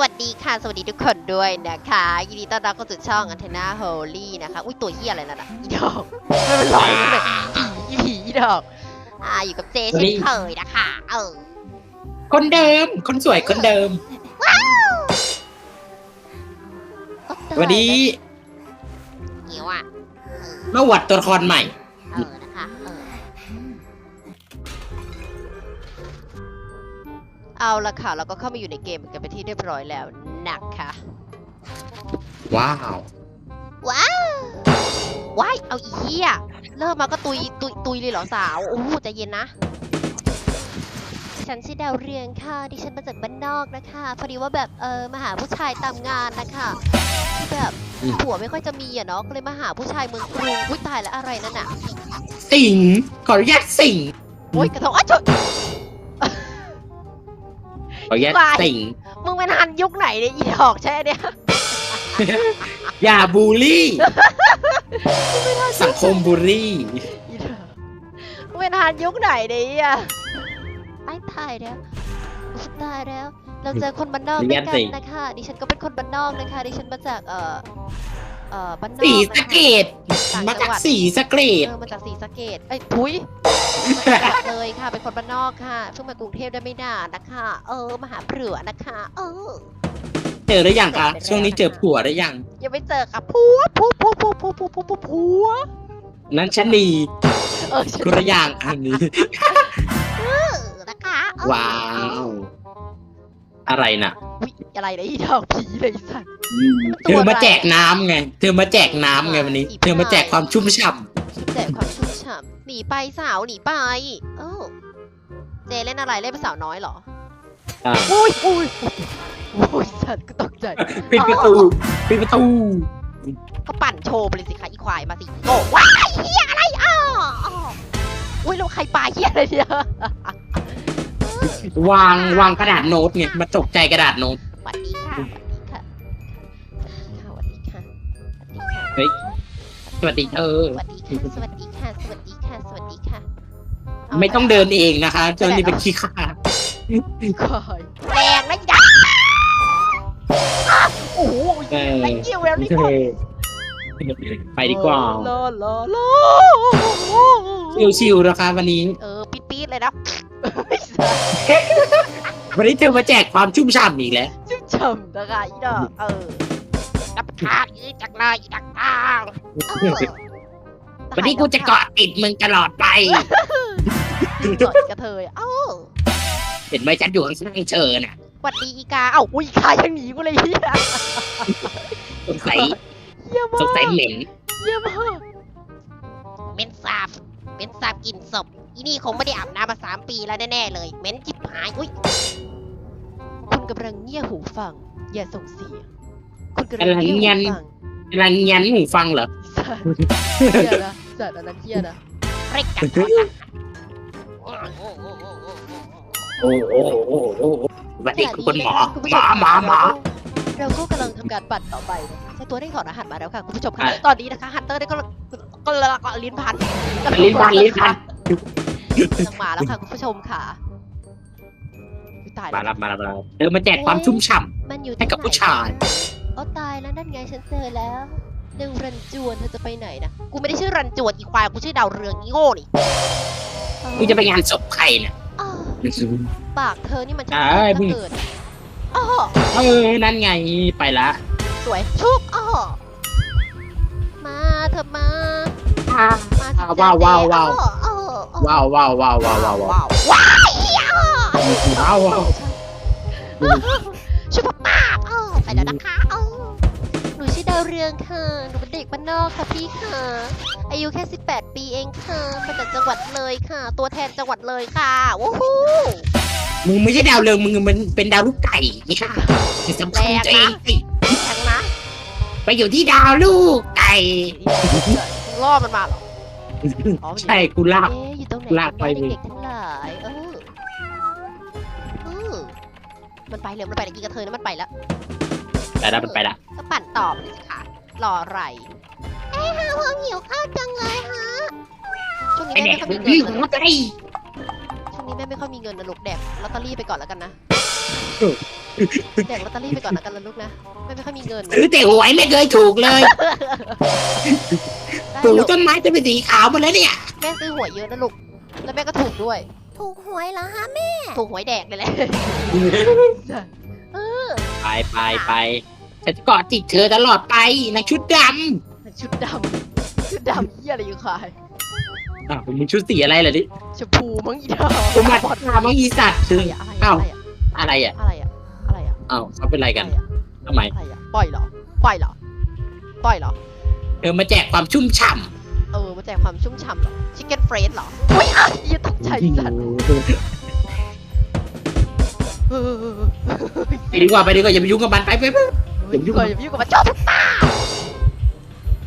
วัสดีค่ะ สวัสดีทุกคนด้วยนะคะ ยินดีต้อนรับเข้าสู่ช่องอันเทนาโฮลี่นะคะ อุ้ยตัวเฮียอะไรนั่นอะอีดอกไม่เป็นไรไม่เป็นไรอีผีอีดอก อ่าอยู่กับเจเช่นเคยนะคะ เออ คนเดิม คนสวยคนเดิมสวัสดีเหียวอะมาวัดตัวละครใหม่ เอาละค่ะ เราก็เข้ามาอยู่ในเกมกันไปนที่เรียบร้อยแล้วนะคะว้าว ว้าวว้ายเอาอีเหี้ยเริ่มมาก็ตุยตุยตุยเลยเหรอสาวโอ้โหใจเย็นนะ ฉันชื่อดาวเรืองค่ะ ดิฉันมาจากบ้านนอกนะคะ พอดีว่าแบบเออมาหาผู้ชายตามงานนะคะที่แบบอืม ผัวไม่ค่อยจะมีอะเนาะก็เลยมาหาผู้ชายเมืองกรุงอุ้ยตายแล้วอะไรนั่นน่ะ สิงขออนุญาตสิงโอ้ยกระทงอ้าวจุด ขออนุญาตวายสิงมึงเป็นฮันยุคไหนเนี่ยอีดอกใช่เนี่ย อย่าบูลลี่ สังคมบูลลี่อีดอกมึงเป็นฮันยุคไหนเนี่ยไอ้ตายแล้วอุ๊ยตายแล้ว เราเจอคนบ้านนอกด้วยกันนะคะ ดิฉันก็เป็นคนบ้านนอกนะคะ ดิฉันมาจากเอ่อเอ่อบ้านนอกสีนะคะสะเกตมาจากสีสะเกตเออมาจากสีสะเกดเอ้ยทุย เลยค่ะ เป็นคนบ้านนอกค่ะ เพิ่งมากรุงเทพได้ไม่นานนะคะ เออมาหาเผื่อนะคะ เออ เจอหรือยังคะช่วงนี้เจอผัวหรือยัง ยังไม่เจอค่ะผัวผัวผัวผัวผัวผัวผัวผัวผัวนั้นชะนีเออฉันกุระอย่างอันนี้ เออนะคะเออว้าว อะไรน่ะอุ๊ยอะไรนะอีดอกผีเลยสัตว์ เธอมาแจกน้ำไง เธอมาแจกน้ำไงวันนี้อีบ้าเธอมาแจกความชุ่มฉ่แต่ความชุ่มฉ่ำ หนีไปสาวหนีไป เออเจเล่นอะไรเล่นเป็นสาวน้อยเหรอำอะอุ้ยอุ้ยอุ้ยสัตว์ก็ตกใจปิดประตูปิดประตูก็ปั่นโชว์ไปเลยสิคะอีควายมาสิโอ้ว้ายเฮียอะไรอ้ออ้ออุ้ยแล้วใครปาเฮียอะไรเนี่ยวางวางกระดาษโน้ตไงมาตกใจกระดาษโน้ตสวัสดีค่ะสวัสดีค่ะค่ะสวัสดีค่ะสวัสดีค่ะเฮ้ย สวัสดีเธอ สวัสดีค่ะ สวัสดีค่ะ สวัสดีค่ะ สวัสดีค่ะาไม่ต้องเดินเองนะคะ เจ้านี่เป็นขี้ข้าคอยแรงนะอีดาโอ้โหเออแรงเกี่ยวแล้วนี่ก่อนไปดีกว่าลอลอลอชิวๆนะคะวันนี้ เออ ปี๊ดปี๊ดเลยนะวันนี้เธอมาแจกความชุ่มฉ่ำอีกแล้ว ชุ่มฉ่ำนะคะอีดอกเออ รับทางอีจากลายอีจากทางเออวันนี้กูจะเกาะติดมึงตลอดไป กอดกระเทยเอ้าเห็นไหมฉันอยู่ข้างๆเธอน่ะหวัดดีอีกา เอ้าอุ้ยอีกายังหนีกูเลยเฮียสงสัยเฮียมากสงสัยเหม็นเฮียมากเหม็นสาบเหม็นสาบกลิ่นศพอีนี่คงไม่ได้อาบน้ำมาสามปีแล้วแน่ๆเลยเหม็นจิบหายอุ้ยคุณกำลังเงี่ยหูฟัง อย่าส่งเสียง คุณกำลังเงี่ยหูฟังกำลังยันหูฟังเหรอสัตว์เฮียนะสัตว์อันนั้นเฮียนะเร็กกันโอ้โอ้โอ้โอ้สวัสดีคุณหมอหมอหมอหมอเราก็กำลังทำการปั่นต่อไปใช้ตัวได้ถอดรหัสมาแล้วค่ะคุณผู้ชมค่ะอะ ตอนนี้นะคะฮันเตอร์ได้ก็ก็ละก็ลิ้นพันลิ้นพันลิ้นพันกำลังมาแล้วค่ะคุณผู้ชมค่ะอุ๊ยตายมาแล้วแล้วมาแล้วมาแล้วเธอมาแจกความชุ่มฉ่มันอยู่ให้กับที่ไหนผู้ชาย โอ้ตายแล้วนั่นไงฉันเจอแล้วนางรันจวนเธอจะไปไหนนะกูไม่ได้ชื่อรันจวนอีควายกูชื่อดาวเรืองอีโง่นี่ำมึงจะไปงานศพใครเนี่ยอ้าวปากเธอนี่มันอ่าช่างมึเหลืงอเกินอ้อเออนั่นไงไปละ สวยชุบอ้อมาเธอมามาสิว้าวว้าวว้าวอ้ออ้ออ้อว้าวว้าวว้าวว้าวว้าวว้าวว้าวว้ายอ้อว้ เรืองค่ะ หนูเป็นเด็กบ้านนอกค่ะพี่ค่ะ อายุแค่ 18 ปีเองค่ะมาจากจังหวัดเลยค่ะ ตัวแทนจังหวัดเลยค่ะวู้ฮู้มึงไม่ใช่ดาวเรืองมึงมันเป็นดาวลูกไก่นี่ค่ะจะสำคัญตัวเองสิแข็งนะไปอยู่ที่ดาวลูกไก่มึงล่อมันมาเหรออ๋อมันอยู่ใช่กูลาก เอ๊ะอยู่ตรงไหนลากไปกันเลย เด็กๆทั้งหลายเออเออมันไปเร็วมันไปตะกี้กระเทยนะมันไปแล้ว ไปละมันไปละ ก็ปั่นต่อไปเลยสิคะรออะไรเอ้ยฮะพวกหิวข้าวจังเลยฮะช่วงนี้ไอแม่เด็กไม่ค่อยมึมีงเงิพี่นหันะวใจช่วงนี้แม่ไม่ค่อยมีเงินนะลูกแดกลอตเตอรี่ไปก่อนแล้วกันนะแดกลอตเตอรี่ไปก่อนนะกันละลูกนะไม่ไม่ค่อยมีเงินซื้อแต่หวยไม่เคยถูกเลยได้ปลูลูกกต้นไม้จะเป็นสีขาวหมดแล้วเนี่ย แม่ซื้อหวยเยอะนะลูกแล้วแม่ก็ถูกด้วย ถูกหวยเหรอฮะแม่ถูกหวยแดกเลยแหละเออ ไปไปไปฉันจะเกาะติดเธอตลอดไปนางชุดดชุดดำชุดดำเหี้ยอะไรอยู่ขายำอ้าวมึงชุดสีอะไรเหรอดิ ชมพูมั้งอีดาวกูมาทำมังอีสัตว์คืออะไรอ้าวอะอะไรอะอะไรอะอะไรอะอ้าวเขาเป็นอะไรกันอะไรอะทำไม อะไรอะปล่อยเหรอปล่อยเหรอปล่อยเหรอ เธอมาแจกความชุ่มฉ่เออมาแจกความชุ่มฉ่ำเหรอชิคเก้นเฟรนเหรออุ้ยอะอย่าตกใจำสัตว์เออ ไปดีกว่าไปดีกว่าอย่าไปยุ่งกับมันไปไปไปอย่ายุ่งกับอย่ายุ่งกับมันชอบทุกตา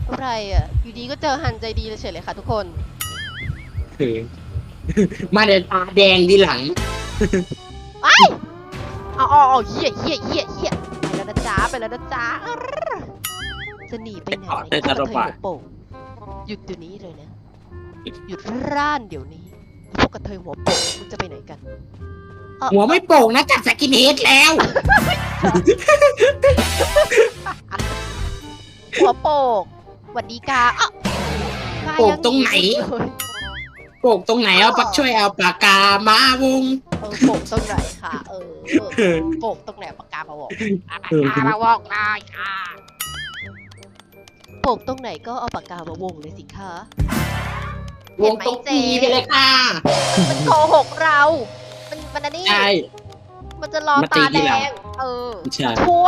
อะไรอะอยู่ดีก็เจอฮันใจดีเลยเฉยเลยค่ะทุกคน เออมาเดินตาแดงดีหลังเอาเอาเอาเหี้ยเหี้ยเหี้ยเหี้ยไปแล้วนะจ๊ะไปแล้วนะจ๊ะอ้าวจะหนีไปไหนไปก่อนเธอจะกระเทยระบาดหัวโป่งหยุดเดี๋ยวนี้เลยนะ หยุดร่านเดี๋ยวนี้พวกกระเทยหัวโป่งมึงจะไปไหนกันเอ่อ หัวไม่โป่งนะจัดสกินเฮดแล้วหัวโป่งหวัดดีกาอ้าวกาโป่งยัตรงไหนเลยโป่งตรงไหนเอาปักช่วยเอาปากกามาวง เออโป่งตรงไหนค่ะ เออเออโป่งตรงไหนปากกามาวอกปากกามาวอกได้ค่ะโป่งตรงไหนก็เอาปากกามาวงเลยสิคะ วงตรงปีไปเลยค่ะ มันโกหกเรา มันมันอันนี้ใช่ มันจะรอมาตีตาแดที่เรา งเออใช่ชั่ว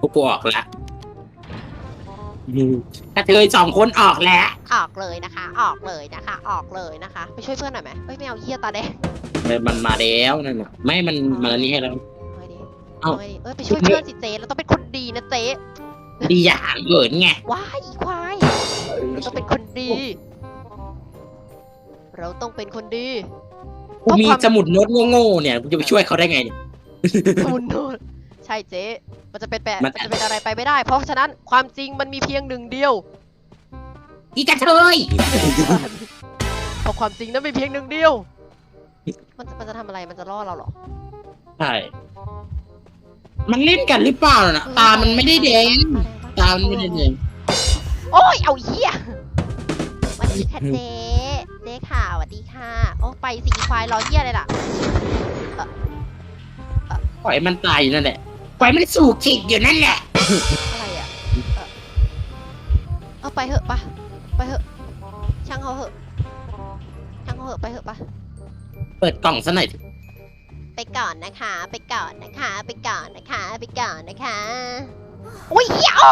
พวกกูออกแล้วอืมถ้าเธอสองคนออกแล้ว ออกเลยนะคะ ออกเลยนะคะ ออกเลยนะคะ ไปช่วยเพื่อนหน่อยไหมเอ้ยไม่เอาเหี้ยตาแดงมันมาแล้วนั่นน่ะ ไม่มันมาแล้วนี่ให้แล้ว เอาไงดีเอ้า เอาไงดีเอ้ยไปช่วยเพื่อนสิเจ๊เราต้องเป็นคนดีนะเจ๊ดีอย่างเกินไงว้ายอีควายเราต้องเป็นคนดี เราต้องเป็นคนดี กูมีสมุดโน้ตโง่ๆเนี่ยกูจะไปช่วยเขาได้ไงเนี่ยคุณโนนใช่เจ๊มันจะเป็นแบบมัมันนจะเป็นอะไรไปไม่ได้ เพราะฉะนั้นความจริงมันมีเพียงหนึ่งเดียว อีกระเทยเพราะความจริงนั้นมีเพียงหนึ่งเดียว มันจะมันจะทำอะไรมันจะล่อเราเหรอ ใช่มันเล่นกันหรือเปล่าน่ะตามันไม่ได้แดงตามันไม่ได้แดงโอ้ย เอาเหี้ยสวัสดีค่ะเจ๊ เจ๊ค่ะสวัสดีค่ะโอ้ไปสีควายรอเหี้ยเลยล่ะปล่อยมันตายอยู่นั่นแหละปล่อยมันสู่ขิดอยู่นั่นแหละ อะไรอะเอ่อเอาไปเหอะปะไปเหอะ ช่างเขาเหอะ ช่างเขาเหอะไปเหอะปะเปิดกล่องซะหน่อยไปก่อนนะคะ ไปก่อนนะคะ ไปก่อนนะคะ ไปก่อนนะคะอุ้ยเหี้ยโอ้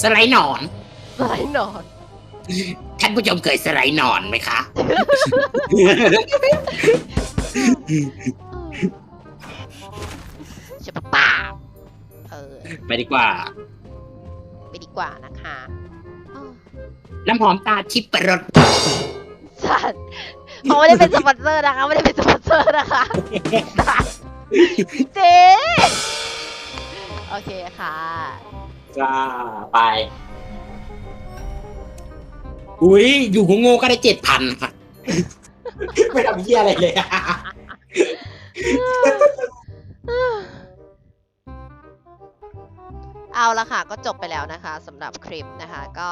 สไลด์หนอนไรหนอน ท่านผู้ชมเคยสไลด์หนอนไหมคะจะปะป่าเออไปดีกว่า ไปดีกว่านะคะอ้าวน้ำหอมตาทิพย์ประรดสัตว์เขาไม่ได้เป็นสปอนเซอร์นะคะไม่ได้เป็นสปอนเซอร์นะคะสัตว์เจ๊โอเคค่ะ จ้าไป อุ้ยอยู่โง่ๆก็ได้เจ็ดพันค่ะ ไม่ทำเหี้ยอะไรเลยอะเอาละค่ะ ก็จบไปแล้วนะคะสำหรับคลิปนะคะ ก็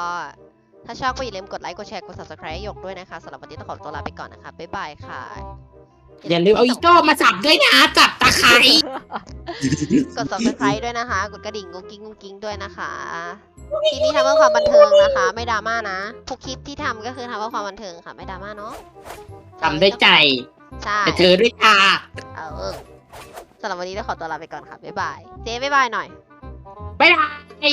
ถ้าชอบก็อย่าลืมกดไลค์ กดแชร์ กด subscribe ให้หยกด้วยนะคะสำหรับวันนี้ต้องขอตัวลาไปก่อนนะคะ บ๊ายบายค่ะอย่าลืมเอาอีโต้มาสับด้วยนะ จับตะไคร้ กด subscribe ด้วยนะคะ กดกระดิ่งกุ้งกิ้งกุ้งกิ้งด้วยนะคะที่นี่ทำเพื่อความบันเทิงนะคะ ไม่ดราม่านะทุกคลิปที่ทำก็คือทำเพื่อความบันเทิงค่ะ ไม่ดราม่าเนาะทำด้วยใจ ใช่แต่เธอด้วยตาเออสำหรับวันนี้ต้องขอตัวลาไปก่อนค่ะบ๊ายบายเจ๊บ๊ายบายหน่อยบ๊ายบาย